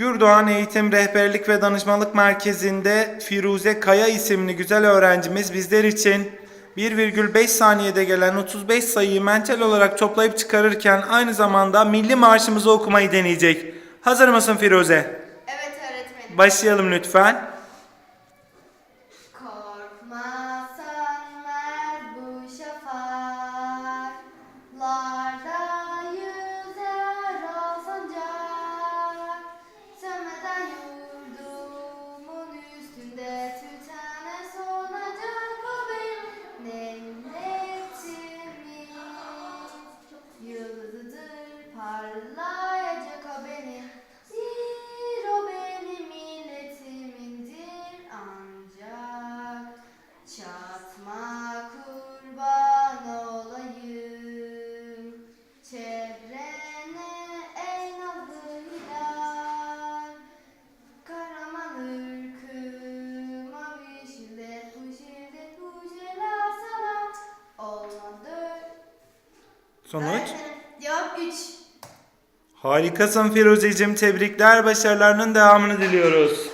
Gürdoğan Eğitim Rehberlik ve Danışmanlık Merkezi'nde Firuze Kaya isimli güzel öğrencimiz bizler için 1,5 saniyede gelen 35 sayıyı mental olarak toplayıp çıkarırken aynı zamanda milli marşımızı okumayı deneyecek. Hazır mısın Firuze? Evet öğretmenim. Başlayalım lütfen. Parlayacak o benim Bir o benim milletimindir. Ancak Çatma kurban olayım. Çevrene ey nazlı hilal Karaman ırkı mavi şildet bu şildet bu jela sana. Olmadı. Sonuç? Öğretmenim, Cevap 3 Harikasın Firuzeciğim. Tebrikler. Başarılarının devamını diliyoruz.